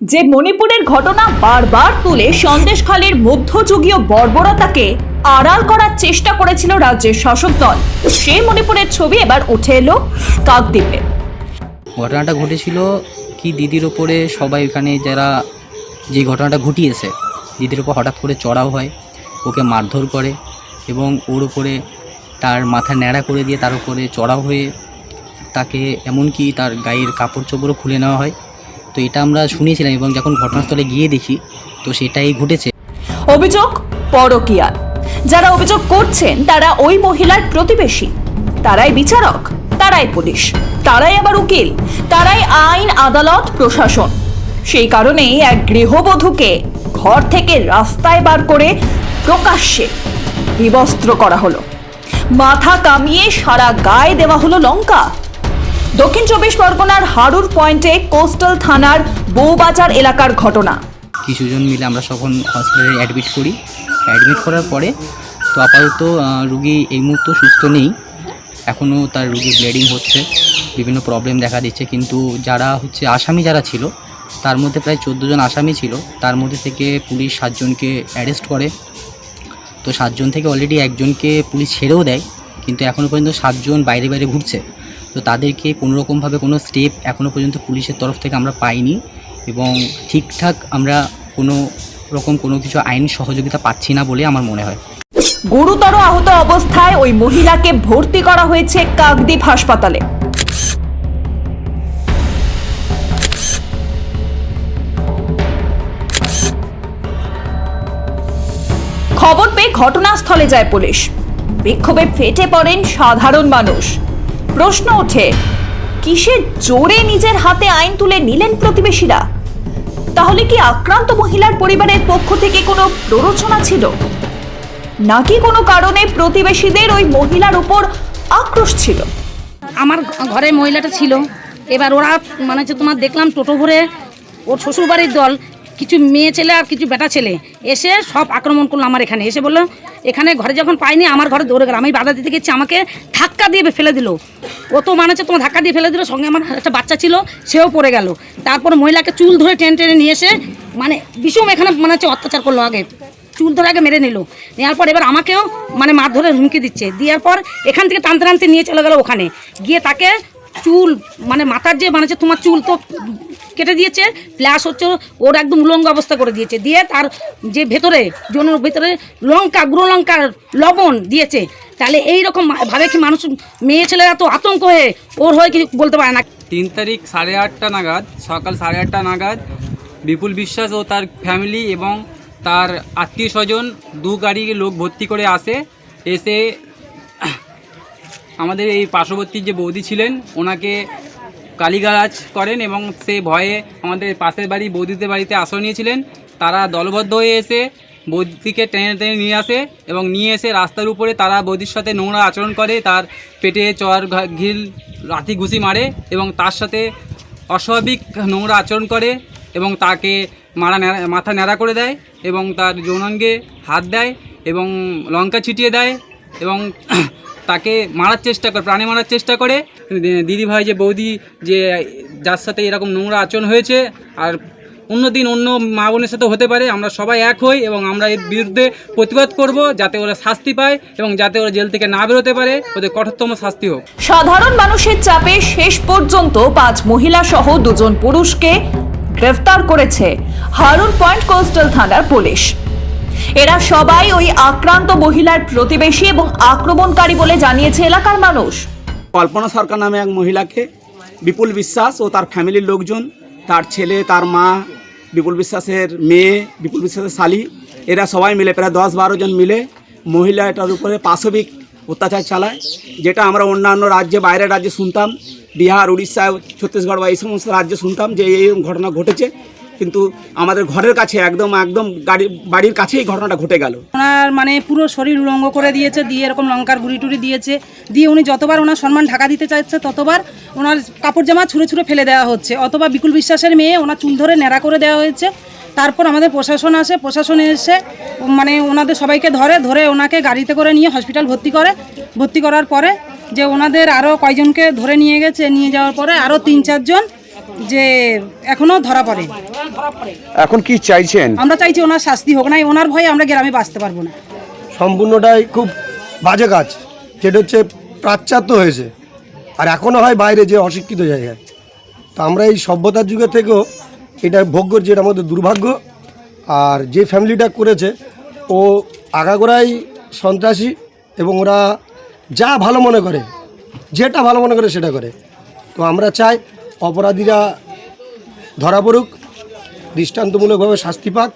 যে মণিপুরের ঘটনা বারবার তুলে সন্দেশখালীর মধ্যযুগীয় বর্বরতাকে আড়াল করার চেষ্টা করেছিল রাজ্যের শাসক দল। সেই মণিপুরের ছবি এবার উঠে এলো কাকদ্বীপে। ঘটনাটা ঘটেছিল কি দিদির ওপরে সবাই এখানে যারা যে ঘটনাটা ঘটিয়েছে, দিদির ওপর হঠাৎ করে চড়াও হয়, ওকে মারধর করে এবং ওর উপরে তার মাথা ন্যাড়া করে দিয়ে তার উপরে চড়াও হয়ে তাকে এমনকি তার গায়ের কাপড় চোপড়ও খুলে নেওয়া হয়। তো এটা আমরা শুনেছিলাম এবং যখন ঘটনাস্থলে গিয়ে দেখি, তো সেটাই ঘটেছে। অভিযোগ পরকীয়ার। যারা অভিযোগ করছেন, তারা ওই মহিলার প্রতিবেশী। তারাই বিচারক, তারাই পুলিশ, তারাই আবার উকিল, তারাই আইন, আদালত, প্রশাসন। সেই কারণেই এক গৃহবধূকে ঘর থেকে রাস্তায় বার করে প্রকাশ্যে বিবস্ত্র করা হলো। মাথা কামিয়ে সারা গায়ে দেওয়া হলো লঙ্কা। দক্ষিণ চব্বিশ পরগনার হারুর পয়েন্টে কোস্টাল থানার বউবাজার এলাকার ঘটনা। কিছুজন মিলে আমরা তখন হসপিটালে অ্যাডমিট করি। অ্যাডমিট করার পরে তো আপাতত রুগী এই মুহূর্তে সুস্থ নেই। এখনও তার রুগী ব্লিডিং হচ্ছে। বিভিন্ন প্রবলেম দেখা দিচ্ছে। কিন্তু যারা হচ্ছে আসামি যারা ছিল, তার মধ্যে প্রায় চোদ্দ জন আসামি ছিল। তার মধ্যে থেকে পুলিশ সাতজনকে অ্যারেস্ট করে। তো সাতজন থেকে অলরেডি একজনকে পুলিশ ছেড়েও দেয়। কিন্তু এখনও পর্যন্ত সাতজন বাইরে বাইরে ঘুরছে। তো তাদেরকে কোনোরকমভাবে কোনো স্টেপ এখনও পর্যন্ত পুলিশের তরফ থেকে আমরা পাইনি এবং ঠিকঠাক আমরা কোনো রকম কোনো কিছু আইন সহযোগিতা পাচ্ছি না বলে আমার মনে হয়। গুরুতর আহত অবস্থায় ওই মহিলাকে ভর্তি করা হয়েছে কাকদ্বীপ হাসপাতালে। খবর পেয়ে ঘটনাস্থলে যায় পুলিশ। বিক্ষোভে ফেটে পড়েন সাধারণ মানুষ। প্রশ্ন ওঠে, কিসের জোরে নিজের হাতে আইন তুলে নিলেন প্রতিবেশীরা? তাহলে কি আক্রান্ত মহিলার পরিবারের পক্ষ থেকে কোনো প্ররোচনা ছিল? নাকি কোনো কারণে প্রতিবেশীদের ওই মহিলার উপর আক্রোশ ছিল? আমার ঘরে মহিলাটা ছিল। এবার ওরা মানে তোমার দেখলাম টোটো ভরে ওর শ্বশুরবাড়ির দল কিছু মেয়ে ছেলে আর কিছু বেটা ছেলে এসে সব আক্রমণ করল আমার এখানে। এসে বলল, এখানে ঘরে যখন পাইনি, আমার ঘরে দৌড়ে গেল। আমি বাধা দিতে গেছি, আমাকে ধাক্কা দিয়ে ফেলে দিল। ও তো মানে হচ্ছে তোমার ধাক্কা দিয়ে ফেলে দিল, সঙ্গে আমার একটা বাচ্চা ছিল, সেও পড়ে গেল। তারপর মহিলাকে চুল ধরে টেনে টেনে নিয়ে এসে মানে বিষম এখানে মানে হচ্ছে অত্যাচার করল আগে। চুল ধরে আগে মেরে নিল। নেওয়ার পর এবার আমাকেও মানে মার ধরে হুমকি দিচ্ছে। দেওয়ার পর এখান থেকে টানতে টানতে নিয়ে চলে গেল ওখানে। গিয়ে তাকে চুল মানে মাথার যে মানে তোমার চুল তো কেটে দিয়েছে প্লাস হচ্ছে ওর একদম উলঙ্গ অবস্থা করে দিয়েছে। দিয়ে তার যে ভেতরে জনের ভেতরে লঙ্কা, গুঁড়ো লঙ্কার লবণ দিয়েছে। তাহলে এই রকম ভাবে কি মানুষ, মেয়ে ছেলেরা তো আতঙ্ক হয়ে ওর হয়ে কি বলতে পারে না? তিন তারিখ সাড়ে আটটা নাগাদ, সকাল সাড়ে আটটা নাগাদ, বিপুল বিশ্বাস ও তার ফ্যামিলি এবং তার আত্মীয় স্বজন দু গাড়ি লোক ভর্তি করে আসে। এসে আমাদের এই পার্শ্ববর্তী যে বৌদি ছিলেন, ওনাকে গালিগালাজ করেন এবং সে ভয়ে আমাদের পাশের বাড়ি বৌদিদের বাড়িতে আশ্রয় নিয়েছিলেন। তারা দলবদ্ধ হয়ে এসে বৌদিকে টেনে টেনে নিয়ে আসে এবং নিয়ে এসে রাস্তার উপরে তারা বৌদির সাথে নোংরা আচরণ করে, তার পেটে চর ঘিল, রাতি ঘুষি মারে এবং তার সাথে অস্বাভাবিক নোংরা আচরণ করে এবং তাকে মারা মাথা ন্যাড়া করে দেয় এবং তার যৌনাঙ্গে হাত দেয় এবং লঙ্কা ছিটিয়ে দেয় এবং তাকে মারার চেষ্টা করে, প্রাণে মারার চেষ্টা করে। দিদি ভাই যে বৌদি যে, যার সাথে এরকম নোংরা আচরণ হয়েছে, আর অন্য দিন অন্য মা বোনের সাথে হতে পারে, আমরা সবাই এক হই এবং আমরা এর বিরুদ্ধে প্রতিবাদ করব যাতে ওরা শাস্তি পায় এবং যাতে ওরা জেল থেকে না বেরোতে পারে, ওদের কঠোরতম শাস্তি হোক। সাধারণ মানুষের চাপে শেষ পর্যন্ত পাঁচ মহিলা সহ দুজন পুরুষকে গ্রেফতার করেছে হারুন পয়েন্ট কোস্টাল থানার পুলিশ। এরা সবাই ওই আক্রান্ত মহিলার প্রতিবেশী এবং আক্রমণকারী বলে জানিয়েছে এলাকার মানুষ। কল্পনা সরকার নামে এক মহিলাকে বিপুল বিশ্বাস ও তার ফ্যামিলির লোকজন, তার ছেলে, তার মা, বিপুল বিশ্বাসের মেয়ে, বিপুল বিশ্বাসের শালি, এরা সবাই মিলে প্রায় দশ বারো জন মিলে মহিলাটার উপরে পাশবিক অত্যাচার চালায়, যেটা আমরা অন্যান্য রাজ্যে, বাইরের রাজ্যে শুনতাম। বিহার, উড়িষ্যা, ছত্তিশগড় বা এই সমস্ত রাজ্যে শুনতাম যে এই ঘটনা ঘটেছে। কিন্তু আমাদের ঘরের কাছে একদম একদম গাড়ি, বাড়ির কাছেই ঘটনাটা ঘটে গেল। ওনার মানে পুরো শরীর উলঙ্গ করে দিয়েছে, দিয়ে এরকম লঙ্কার গুড়ি টুড়ি দিয়েছে। দিয়ে উনি যতবার ওনার সম্মান ঢাকা দিতে চাইছে, ততবার ওনার কাপড় জামা ছুঁড়ে ছুঁড়ে ফেলে দেওয়া হচ্ছে। অথবা বিকুল বিশ্বাসের মেয়ে ওনার চুল ধরে ন্যাড়া করে দেওয়া হয়েছে। তারপর আমাদের প্রশাসন আসে, প্রশাসন এসে মানে ওনাদের সবাইকে ধরে ধরে ওনাকে গাড়িতে করে নিয়ে হসপিটাল ভর্তি করে। ভর্তি করার পরে যে ওনাদের আরও কয়জনকে ধরে নিয়ে গেছে, নিয়ে যাওয়ার পরে আরও তিন, চারজন যে এখনও ধরা পড়ে এখন কি চাইছেন? আমরা চাইছি ওনার শাস্তি হোক না ওনার ভয়ে আমরা গ্রামে বাঁচতে পারব না। সম্পূর্ণটাই খুব বাজে কাজ যেটা হচ্ছে পাশ্চাত্য হয়েছে। আর এখনও হয় বাইরে যে অশিক্ষিত জায়গায়। তো আমরা এই সভ্যতার যুগে থেকেও এটা ভোগ করছি এটা আমাদের দুর্ভাগ্য। আর যে ফ্যামিলিটা করেছে ও আগাগোড়াই সন্ত্রাসী এবং ওরা যা ভালো মনে করে যেটা ভালো মনে করে সেটা করে। তো আমরা চাই অপরাধীরা ধরা পড়ুক দৃষ্টান্তমূলকভাবে শাস্তি পাক।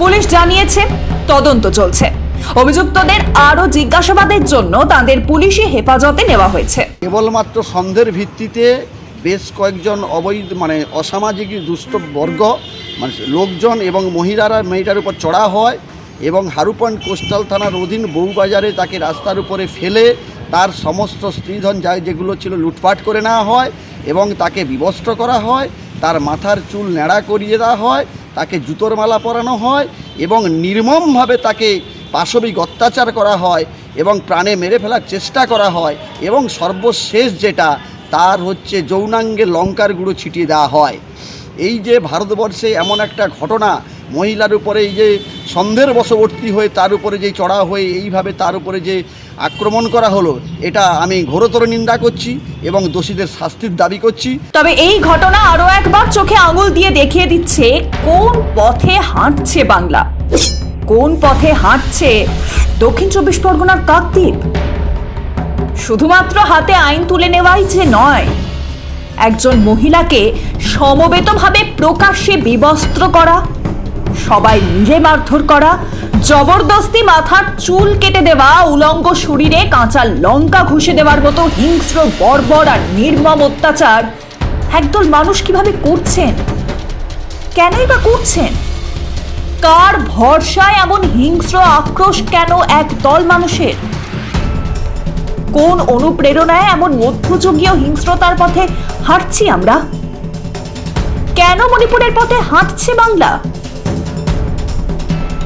পুলিশ জানিয়েছে তদন্ত চলছে। অভিযুক্তদের আরও জিজ্ঞাসাবাদের জন্য তাদের পুলিশি হেফাজতে নেওয়া হয়েছে। কেবলমাত্র সন্দেহের ভিত্তিতে বেশ কয়েকজন অবৈধ মানে অসামাজিক দুষ্ট বর্গ মানে লোকজন এবং মহিলারা মেয়েটার উপর চড়া হয় এবং হারুপয়েন্ট কোস্টাল থানার অধীন বউবাজারে তাকে রাস্তার উপরে ফেলে তার সমস্ত স্ত্রীধন যা যেগুলো ছিল লুটপাট করে নেওয়া হয়। এবং তাকে বিবস্ত্র করা হয়, তার মাথার চুল ন্যাড়া করিয়ে দেওয়া হয়, তাকে জুতোর মালা পরানো হয় এবং নির্মমভাবে তাকে পাশবিক অত্যাচার করা হয় এবং প্রাণে মেরে ফেলার চেষ্টা করা হয় এবং সর্বশেষ যেটা, তার হচ্ছে যৌনাঙ্গে লঙ্কার গুঁড়ো ছিটিয়ে দেওয়া হয়। এই যে ভারতবর্ষে এমন একটা ঘটনা মহিলার উপরে এই যে সন্দেহের বশবর্তী হয়ে তার উপরে যে চড়া হয়ে এইভাবে তার উপরে যে আক্রমণ করা হলো, এটা আমি ঘোরতর নিন্দা করছি এবং দোষীদের শাস্তির দাবি করছি। তবে এই ঘটনা আরও একবার চোখে আঙুল দিয়ে দেখিয়ে দিচ্ছে, কোন পথে হাঁটছে বাংলা? কোন পথে হাঁটছে দক্ষিণ চব্বিশ পরগনার কাকদ্বীপ? শুধুমাত্র হাতে আইন তুলে নেওয়াই যে নয়, একজন মহিলাকে সমবেতভাবে প্রকাশ্যে বিবস্ত্র করা সবাই মিলে মারধর করা, জবরদস্তি মাথার চুল কেটে দেওয়া, উলঙ্গ শরীরে কাঁচা লঙ্কা ঘষে দেওয়ার মতো হিংস্র বর্বর আর নির্মম অত্যাচার। একদল মানুষ কীভাবে করছেন? কেনই বা করছেন? কার ভরসায় এমন হিংস্র আক্রোশ কেন এক দল মানুষের? কোন অনুপ্রেরণায় এমন মধ্যযুগীয় হিংস্রতার পথে হাঁটছি আমরা? কেন মণিপুরের পথে হাঁটছে বাংলা?